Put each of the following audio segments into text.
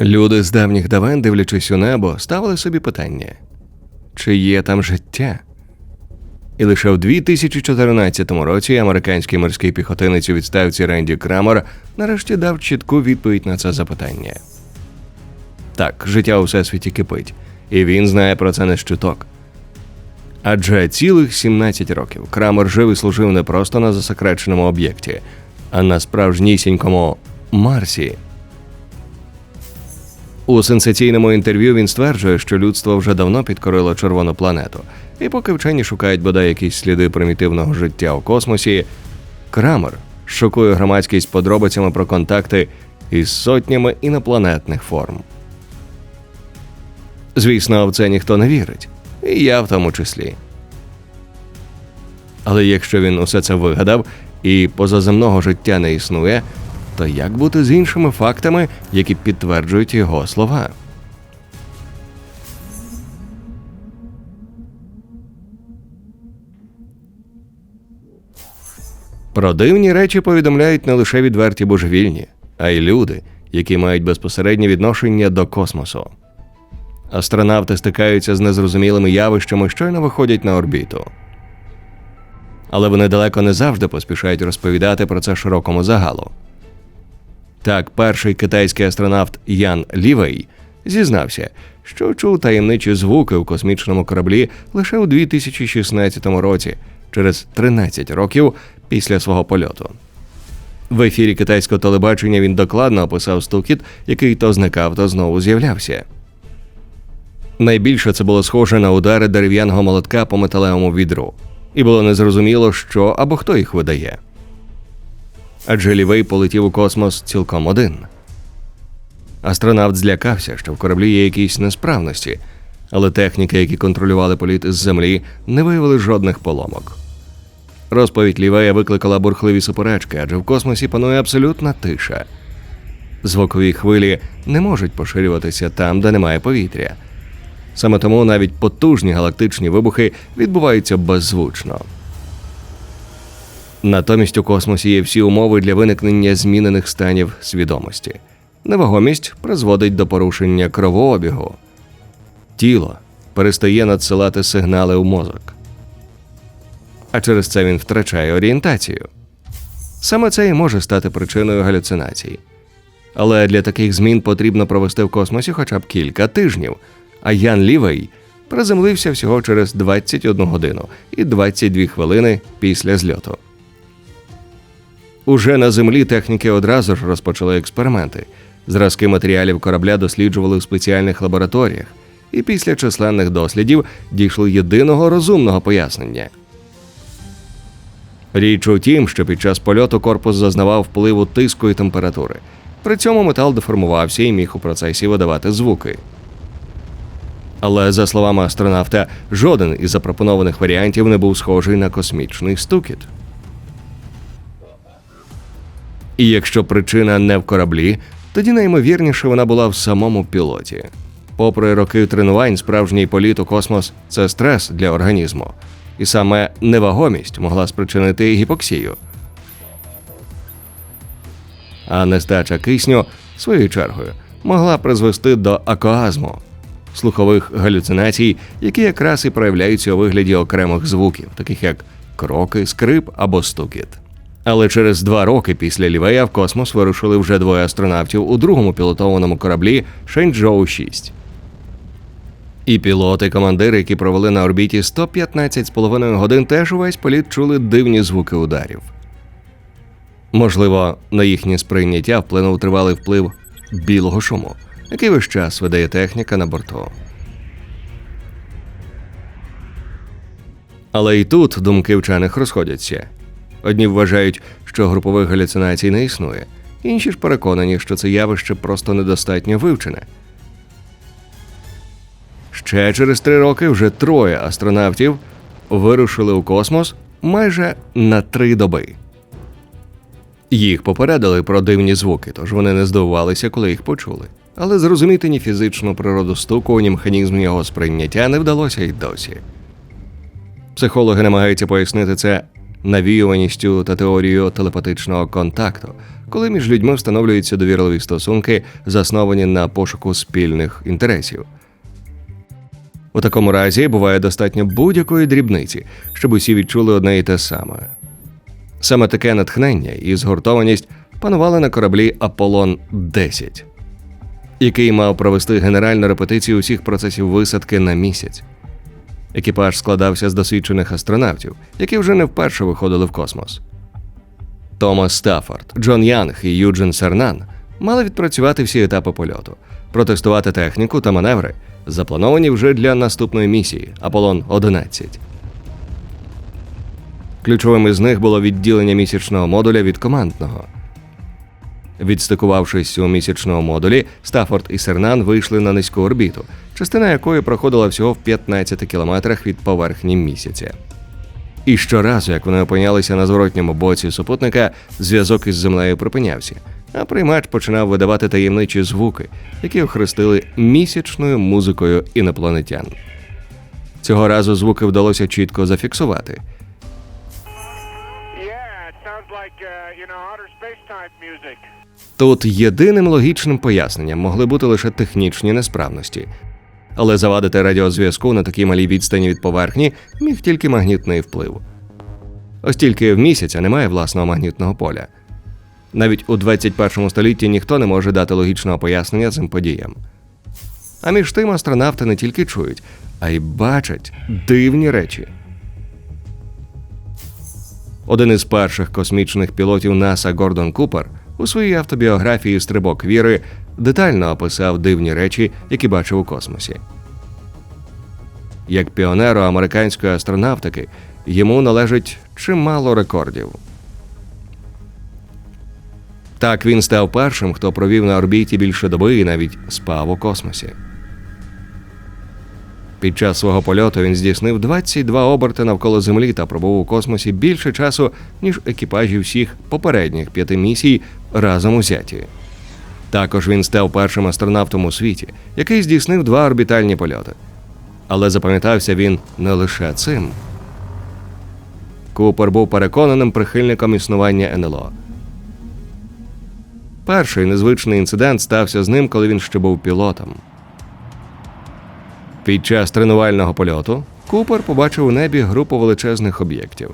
Люди з давніх давен, дивлячись у небо, ставили собі питання: чи є там життя? І лише в 2014 році американський морський піхотинець у відставці Ренді Крамер нарешті дав чітку відповідь на це запитання. Так, життя у всесвіті кипить, і він знає про це не з чуток. Адже цілих 17 років Крамер жив і служив не просто на засекреченому об'єкті, а на справжнісінькому Марсі. У сенсаційному інтерв'ю він стверджує, що людство вже давно підкорило червону планету, і поки вчені шукають бодай якісь сліди примітивного життя у космосі, Крамер шокує громадськість подробицями про контакти із сотнями інопланетних форм. Звісно, в це ніхто не вірить, і я в тому числі. Але якщо він усе це вигадав і позаземного життя не існує, то як бути з іншими фактами, які підтверджують його слова? Про дивні речі повідомляють не лише відверті божевільні, а й люди, які мають безпосереднє відношення до космосу. Астронавти стикаються з незрозумілими явищами, щойно виходять на орбіту. Але вони далеко не завжди поспішають розповідати про це широкому загалу. Так, перший китайський астронавт Ян Лівей зізнався, що чув таємничі звуки у космічному кораблі лише у 2016 році, через 13 років після свого польоту. В ефірі китайського телебачення він докладно описав стукіт, який то зникав, то знову з'являвся. Найбільше це було схоже на удари дерев'яного молотка по металевому відру, і було незрозуміло, що або хто їх видає. Адже лівей полетів у космос цілком один. Астронавт злякався, що в кораблі є якісь несправності, але техніки, які контролювали політ із землі, не виявили жодних поломок. Розповідь Лівея викликала бурхливі суперечки, адже в космосі панує абсолютна тиша. Звукові хвилі не можуть поширюватися там, де немає повітря. Саме тому навіть потужні галактичні вибухи відбуваються беззвучно. Натомість у космосі є всі умови для виникнення змінених станів свідомості. Невагомість призводить до порушення кровообігу. Тіло перестає надсилати сигнали у мозок. А через це він втрачає орієнтацію. Саме це і може стати причиною галюцинацій. Але для таких змін потрібно провести в космосі хоча б кілька тижнів. А Ян Лівей приземлився всього через 21 годину і 22 хвилини після зльоту. Уже на землі техніки одразу ж розпочали експерименти. Зразки матеріалів корабля досліджували в спеціальних лабораторіях, і після численних дослідів дійшли єдиного розумного пояснення. Річ у тім, що під час польоту корпус зазнавав впливу тиску і температури. При цьому метал деформувався і міг у процесі видавати звуки. Але за словами астронавта, жоден із запропонованих варіантів не був схожий на космічний стукіт. І якщо причина не в кораблі, тоді найімовірніше вона була в самому пілоті. Попри роки тренувань, справжній політ у космос це стрес для організму, і саме невагомість могла спричинити гіпоксію. А нестача кисню, своєю чергою, могла призвести до акоазму слухових галюцинацій, які якраз і проявляються у вигляді окремих звуків, таких як кроки, скрип або стукіт. Але через два роки після Лівея в космос вирушили вже двоє астронавтів у другому пілотованому кораблі Шенчжоу 6 І пілоти, командири, які провели на орбіті 115,5 годин, теж увесь політ чули дивні звуки ударів. Можливо, на їхнє сприйняття вплинув тривалий вплив білого шуму, який весь час видає техніка на борту. Але і тут думки вчених розходяться. Одні вважають, що групових галюцинацій не існує, інші ж переконані, що це явище просто недостатньо вивчене. Ще через три роки вже троє астронавтів вирушили у космос майже на три доби. Їх попередили про дивні звуки, тож вони не здивувалися, коли їх почули. Але зрозуміти ні фізичну природу стуку, ні механізм його сприйняття не вдалося й досі. Психологи намагаються пояснити це навіюваністю та теорією телепатичного контакту, коли між людьми встановлюються довірливі стосунки, засновані на пошуку спільних інтересів. У такому разі буває достатньо будь-якої дрібниці, щоб усі відчули одне і те саме. Саме таке натхнення і згуртованість панували на кораблі Аполлон 10 який мав провести генеральну репетицію усіх процесів висадки на місяць. Екіпаж складався з досвідчених астронавтів, які вже не вперше виходили в космос. Томас Стаффорд, Джон Янг і Юджин Сернан мали відпрацювати всі етапи польоту, протестувати техніку та маневри, заплановані вже для наступної місії Аполлон 11. Ключовим із них було відділення місячного модуля від командного. Відстикувавшись у місячному модулі, Стаффорд і Сернан вийшли на низьку орбіту, частина якої проходила всього в 15 кілометрах від поверхні місяця. І щоразу, як вони опинялися на зворотньому боці супутника, зв'язок із землею припинявся, а приймач починав видавати таємничі звуки, які охрестили місячною музикою інопланетян. Цього разу звуки вдалося чітко зафіксувати. Yeah, it sounds like, uh, you know, outer space type music. Тут єдиним логічним поясненням могли бути лише технічні несправності. Але завадити радіозв'язку на такій малій відстані від поверхні міг тільки магнітний вплив. Ось тільки в місяця немає власного магнітного поля. Навіть у 21 столітті ніхто не може дати логічного пояснення цим подіям. А між тим астронавти не тільки чують, а й бачать дивні речі. Один із перших космічних пілотів НАСА Гордон Купер у своїй автобіографії Стрибок віри детально описав дивні речі, які бачив у космосі. Як піонеру американської астронавтики йому належить чимало рекордів. Так він став першим, хто провів на орбіті більше доби і навіть спав у космосі. Під час свого польоту він здійснив 22 оберти навколо Землі та пробув у космосі більше часу, ніж екіпажі всіх попередніх п'яти місій разом узяті. Також він став першим астронавтом у світі, який здійснив два орбітальні польоти. Але запам'ятався він не лише цим. Купер був переконаним прихильником існування НЛО. Перший незвичний інцидент стався з ним, коли він ще був пілотом. Під час тренувального польоту Купер побачив у небі групу величезних об'єктів.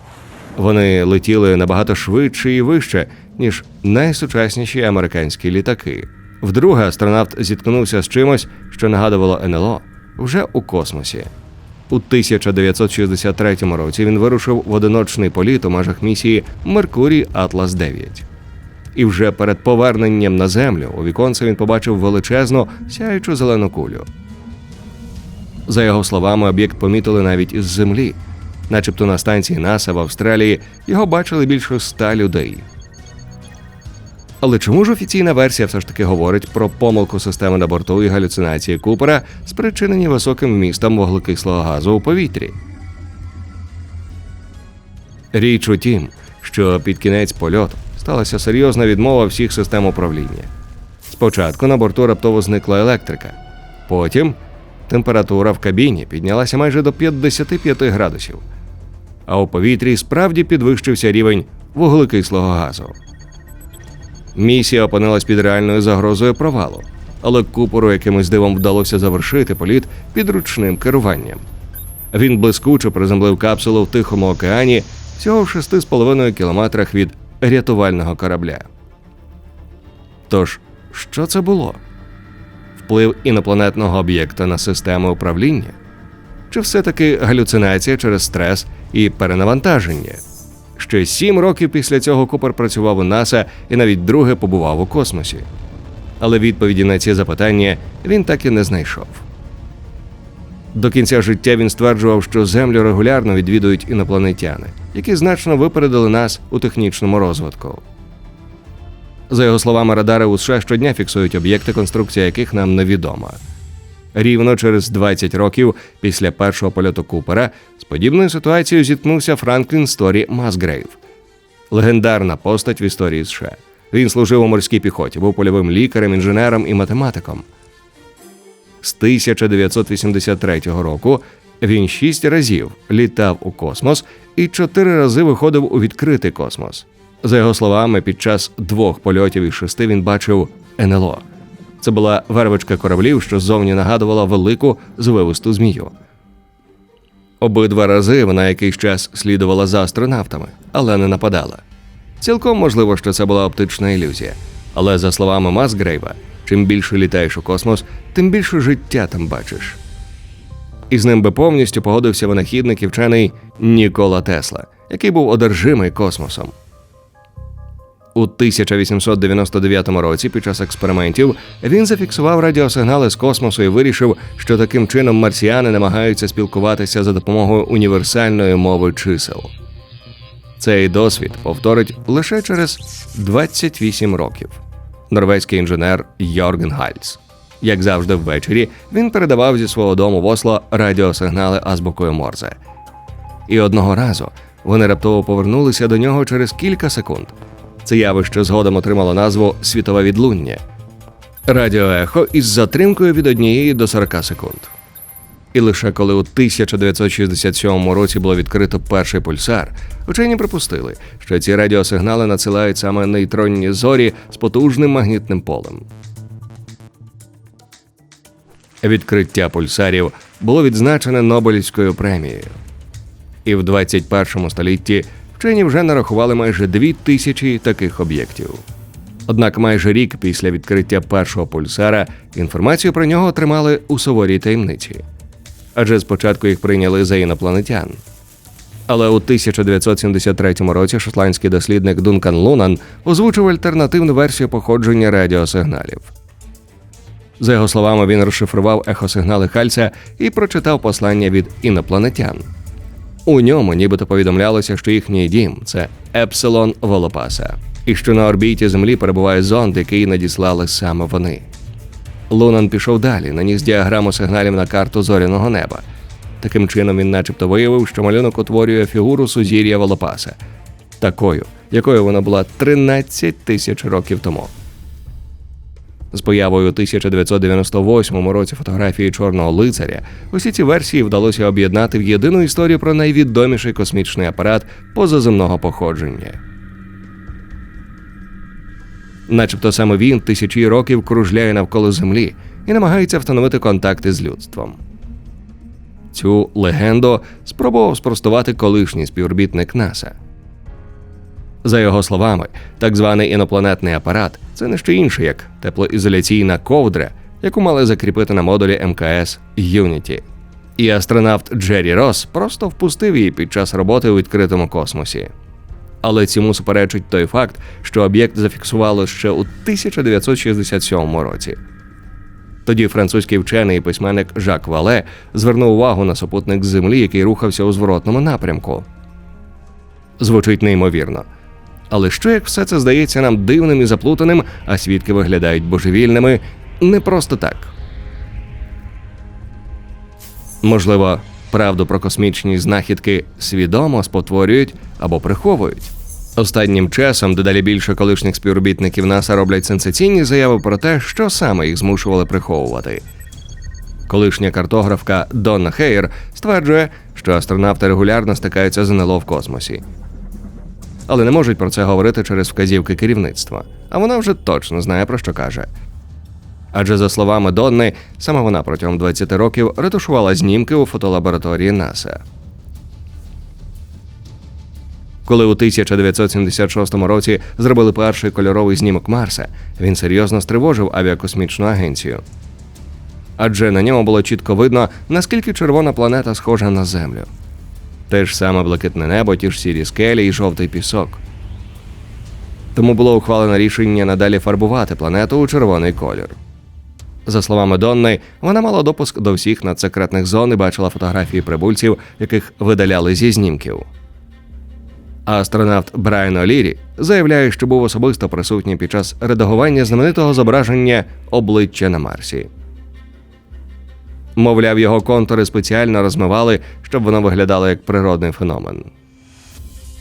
Вони летіли набагато швидше і вище, ніж найсучасніші американські літаки. Вдруге астронавт зіткнувся з чимось, що нагадувало НЛО вже у космосі. У 1963 році він вирушив в одиночний політ у межах місії Меркурій Атлас 9. І вже перед поверненням на землю у віконце він побачив величезну сяючу зелену кулю. За його словами, об'єкт помітили навіть із землі, начебто на станції НАСА в Австралії його бачили більше ста людей. Але чому ж офіційна версія все ж таки говорить про помилку системи на борту і галюцинації Купера, спричинені високим вмістом вуглекислого газу у повітрі? Річ у тім, що під кінець польоту сталася серйозна відмова всіх систем управління. Спочатку на борту раптово зникла електрика, потім температура в кабіні піднялася майже до 55 градусів, а у повітрі справді підвищився рівень вуглекислого газу. Місія опинилась під реальною загрозою провалу, але купору якимось дивом вдалося завершити політ під ручним керуванням. Він блискуче приземлив капсулу в Тихому океані всього в 6,5 кілометрах від рятувального корабля. Тож, що це було? Вплив інопланетного об'єкта на систему управління? Чи все-таки галюцинація через стрес і перенавантаження? Ще сім років після цього Купер працював у НАСА і навіть друге побував у космосі. Але відповіді на ці запитання він так і не знайшов. До кінця життя він стверджував, що Землю регулярно відвідують інопланетяни, які значно випередили нас у технічному розвитку. За його словами, радари у США щодня фіксують об'єкти, конструкція яких нам невідома. Рівно через 20 років після першого польоту Купера з подібною ситуацією зіткнувся Франклін Сторі Масгрейв, легендарна постать в історії США. Він служив у морській піхоті, був польовим лікарем, інженером і математиком. З 1983 року він шість разів літав у космос і чотири рази виходив у відкритий космос. За його словами, під час двох польотів із шести він бачив НЛО. Це була вервичка кораблів, що ззовні нагадувала велику звивисту змію. Обидва рази вона якийсь час слідувала за астронавтами, але не нападала. Цілком можливо, що це була оптична ілюзія. Але за словами Масгрейва, чим більше літаєш у космос, тим більше життя там бачиш. І з ним би повністю погодився винахідник і вчений Нікола Тесла, який був одержимий космосом. У 1899 році, під час експериментів, він зафіксував радіосигнали з космосу і вирішив, що таким чином марсіани намагаються спілкуватися за допомогою універсальної мови чисел. Цей досвід повторить лише через 28 років. Норвезький інженер Йорген Гальц. Як завжди, ввечері він передавав зі свого дому в Осло радіосигнали азбукою Морзе. І одного разу вони раптово повернулися до нього через кілька секунд. Це явище згодом отримало назву світове відлуння. Радіоехо із затримкою від однієї до 40 секунд. І лише коли у 1967 році було відкрито перший пульсар, учені припустили, що ці радіосигнали надсилають саме нейтронні зорі з потужним магнітним полем. Відкриття пульсарів було відзначене Нобелівською премією. І в 21 столітті вчені вже нарахували майже дві тисячі таких об'єктів. Однак майже рік після відкриття першого пульсара інформацію про нього отримали у суворій таємниці. Адже спочатку їх прийняли за інопланетян. Але у 1973 році шотландський дослідник Дункан Лунан озвучив альтернативну версію походження радіосигналів. За його словами, він розшифрував ехосигнали Хальця і прочитав послання від інопланетян. У ньому нібито повідомлялося, що їхній дім це Епсилон Волопаса, і що на орбіті Землі перебуває зонд, який надіслали саме вони. Лунан пішов далі, наніс діаграму сигналів на карту зоряного неба. Таким чином він начебто виявив, що малюнок утворює фігуру сузір'я Волопаса, такою, якою вона була 13 тисяч років тому. З появою у 1998 році фотографії чорного лицаря усі ці версії вдалося об'єднати в єдину історію про найвідоміший космічний апарат позаземного походження. Начебто саме він тисячі років кружляє навколо Землі і намагається встановити контакти з людством. Цю легенду спробував спростувати колишній співробітник НАСА. За його словами, так званий інопланетний апарат це не що інше, як теплоізоляційна ковдра, яку мали закріпити на модулі МКС Юніті. І астронавт Джері Росс просто впустив її під час роботи у відкритому космосі. Але цьому суперечить той факт, що об'єкт зафіксували ще у 1967 році. Тоді французький вчений і письменник Жак Вале звернув увагу на супутник Землі, який рухався у зворотному напрямку. Звучить неймовірно. Але що як все це здається нам дивним і заплутаним, а свідки виглядають божевільними не просто так. Можливо, правду про космічні знахідки свідомо спотворюють або приховують. Останнім часом дедалі більше колишніх співробітників НАСА роблять сенсаційні заяви про те, що саме їх змушували приховувати. Колишня картографка Донна Хейер стверджує, що астронавти регулярно стикаються з НЛО в космосі. Але не можуть про це говорити через вказівки керівництва, а вона вже точно знає про що каже. Адже, за словами Донни, саме вона протягом 20 років ретушувала знімки у фотолабораторії НАСА. Коли у 1976 році зробили перший кольоровий знімок Марса, він серйозно стривожив авіакосмічну агенцію. Адже на ньому було чітко видно, наскільки червона планета схожа на Землю. Те ж саме блакитне небо, ті ж сірі скелі і жовтий пісок. Тому було ухвалено рішення надалі фарбувати планету у червоний колір. За словами Донни, вона мала допуск до всіх надсекретних зон і бачила фотографії прибульців, яких видаляли зі знімків. Астронавт Брайан Олірі заявляє, що був особисто присутній під час редагування знаменитого зображення обличчя на Марсі. Мовляв, його контури спеціально розмивали, щоб воно виглядало як природний феномен.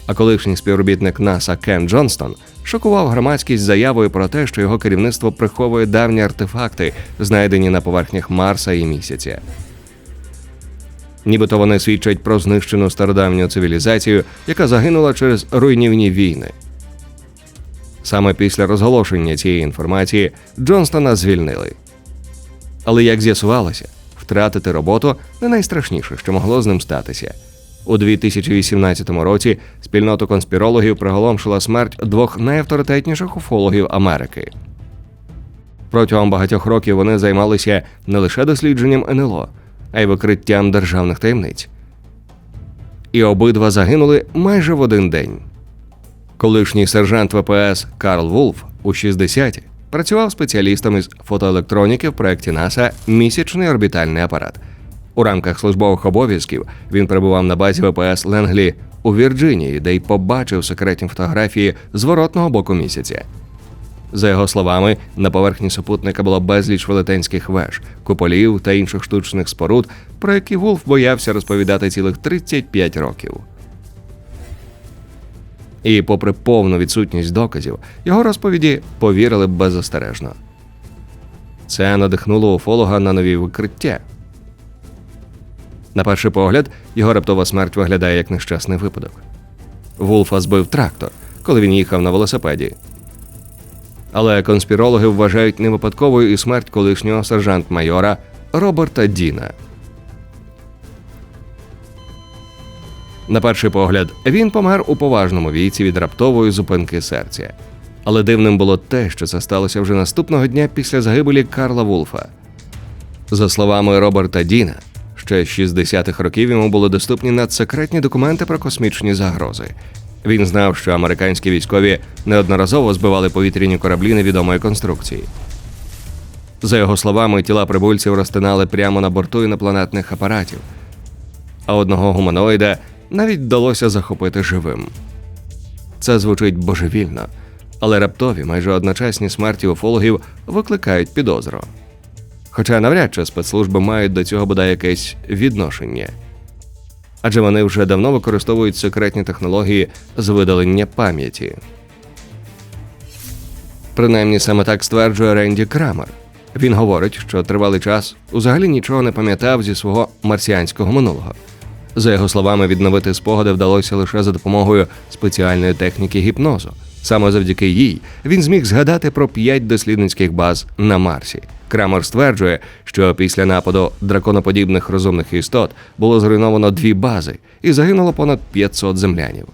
А колишній співробітник НАСА Кен Джонстон шокував громадськість заявою про те, що його керівництво приховує давні артефакти, знайдені на поверхнях Марса і місяця. Нібито вони свідчать про знищену стародавню цивілізацію, яка загинула через руйнівні війни. Саме після розголошення цієї інформації Джонстона звільнили. Але як з'ясувалося, втратити роботу не найстрашніше, що могло з ним статися. У 2018 році спільноту конспірологів приголомшила смерть двох найавторитетніших уфологів Америки. Протягом багатьох років вони займалися не лише дослідженням НЛО, а й викриттям державних таємниць. І обидва загинули майже в один день. Колишній сержант ВПС Карл Вулф у 60-ті працював спеціалістом із фотоелектроніки в проєкті НАСА Місячний орбітальний апарат. У рамках службових обов'язків він перебував на базі ВПС Ленглі у Вірджинії, де й побачив секретні фотографії зворотного боку місяця. За його словами, на поверхні супутника було безліч велетенських веж, куполів та інших штучних споруд, про які Вулф боявся розповідати цілих 35 років. І, попри повну відсутність доказів, його розповіді повірили беззастережно. Це надихнуло уфолога на нові викриття. На перший погляд, його раптова смерть виглядає як нещасний випадок. Вулфа збив трактор, коли він їхав на велосипеді. Але конспірологи вважають невипадковою і смерть колишнього сержант-майора Роберта Діна. На перший погляд, він помер у поважному віці від раптової зупинки серця. Але дивним було те, що це сталося вже наступного дня після загибелі Карла Вулфа. За словами Роберта Діна, ще з 60-х років йому були доступні надсекретні документи про космічні загрози. Він знав, що американські військові неодноразово збивали повітряні кораблі невідомої конструкції. За його словами, тіла прибульців розтинали прямо на борту інопланетних апаратів, а одного гуманоїда навіть вдалося захопити живим. Це звучить божевільно, але раптові, майже одночасні смерті уфологів викликають підозру. Хоча навряд чи спецслужби мають до цього бодай якесь відношення. Адже вони вже давно використовують секретні технології з видалення пам'яті. Принаймні саме так стверджує Ренді Крамер. Він говорить, що тривалий час взагалі нічого не пам'ятав зі свого марсіанського минулого. За його словами, відновити спогади вдалося лише за допомогою спеціальної техніки гіпнозу. Саме завдяки їй він зміг згадати про п'ять дослідницьких баз на Марсі. Крамер стверджує, що після нападу драконоподібних розумних істот було зруйновано дві бази і загинуло понад 500 землянів.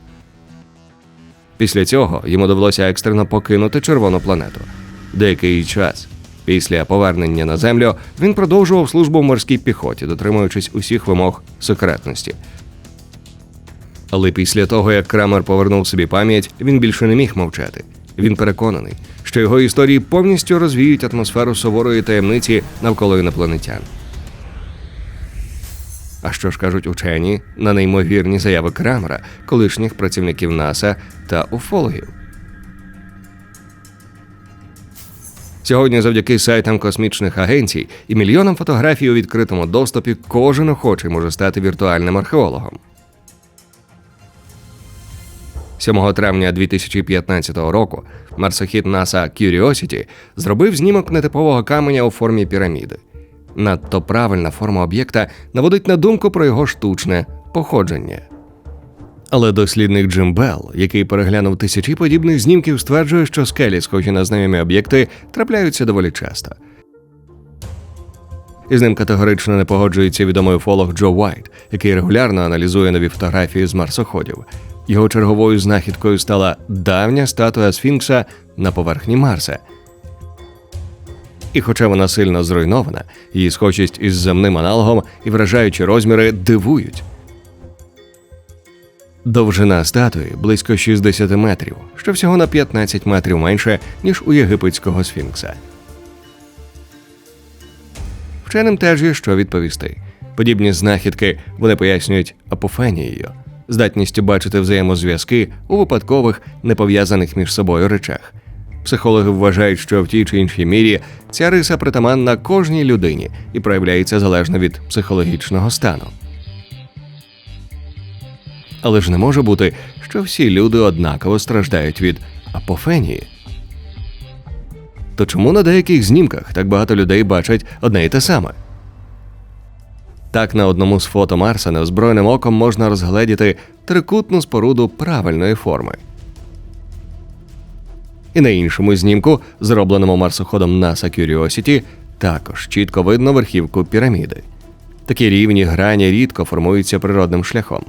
Після цього йому довелося екстрено покинути червону планету. Деякий час після повернення на землю він продовжував службу в морській піхоті, дотримуючись усіх вимог секретності. Але після того, як Крамер повернув собі пам'ять, він більше не міг мовчати. Він переконаний, що його історії повністю розвіють атмосферу суворої таємниці навколо інопланетян. А що ж кажуть учені на неймовірні заяви Крамера, колишніх працівників НАСА та уфологів? Сьогодні, завдяки сайтам космічних агенцій і мільйонам фотографій у відкритому доступі, кожен охочий може стати віртуальним археологом. 7 травня 2015 року марсохід NASA Curiosity зробив знімок нетипового каменя у формі піраміди. Надто правильна форма об'єкта наводить на думку про його штучне походження. Але дослідник Джим Белл, який переглянув тисячі подібних знімків, стверджує, що скелі, схожі на знайомі об'єкти, трапляються доволі часто. Із ним категорично не погоджується відомий уфолог Джо Уайт, який регулярно аналізує нові фотографії з марсоходів. Його черговою знахідкою стала давня статуя Сфінкса на поверхні Марса. І хоча вона сильно зруйнована, її схожість із земним аналогом і вражаючі розміри дивують. Довжина статуї близько 60 метрів, що всього на 15 метрів менше, ніж у єгипетського сфінкса. Вченим теж є що відповісти. Подібні знахідки вони пояснюють апофенією, здатністю бачити взаємозв'язки у випадкових, не пов'язаних між собою речах. Психологи вважають, що в тій чи іншій мірі ця риса притаманна кожній людині і проявляється залежно від психологічного стану. Але ж не може бути, що всі люди однаково страждають від апофенії. То чому на деяких знімках так багато людей бачать одне і те саме? Так, на одному з фото Марса неозброєним оком можна розгледіти трикутну споруду правильної форми. І на іншому знімку, зробленому марсоходом NASA Curiosity, також чітко видно верхівку піраміди. Такі рівні грані рідко формуються природним шляхом.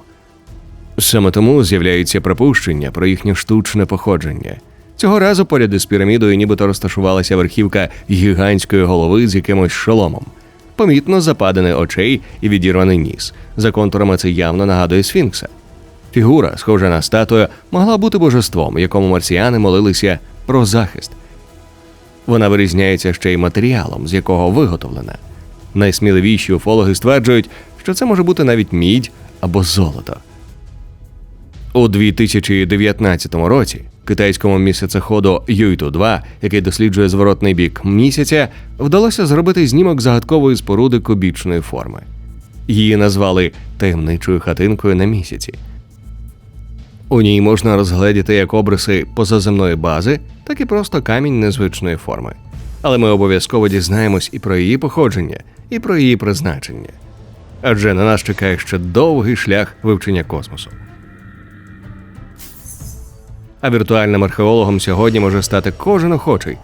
Саме тому з'являються припущення про їхнє штучне походження. Цього разу поряд із пірамідою нібито розташувалася верхівка гігантської голови з якимось шоломом. Помітно западини очей і відірваний ніс. За контурами це явно нагадує сфінкса. Фігура, схожа на статую, могла бути божеством, якому марсіяни молилися про захист. Вона вирізняється ще й матеріалом, з якого виготовлена. Найсміливіші уфологи стверджують, що це може бути навіть мідь або золото. У 2019 році китайському місяцеходу Юйту 2 який досліджує зворотний бік місяця, вдалося зробити знімок загадкової споруди кубічної форми. Її назвали таємничою хатинкою на місяці. У ній можна розгледіти як обриси позаземної бази, так і просто камінь незвичної форми. Але ми обов'язково дізнаємось і про її походження, і про її призначення. Адже на нас чекає ще довгий шлях вивчення космосу. А віртуальним археологом сьогодні може стати кожен охочий.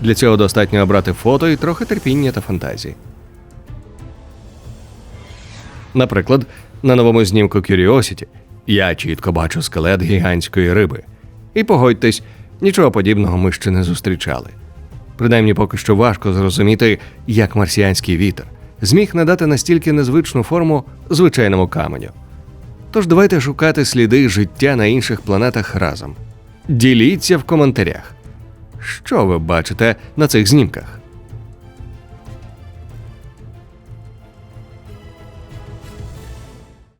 Для цього достатньо обрати фото і трохи терпіння та фантазії. Наприклад, на новому знімку Curiosity я чітко бачу скелет гігантської риби. І погодьтесь, нічого подібного ми ще не зустрічали. Принаймні поки що важко зрозуміти, як марсіанський вітер зміг надати настільки незвичну форму звичайному каменю. Тож давайте шукати сліди життя на інших планетах разом. Діліться в коментарях, що ви бачите на цих знімках.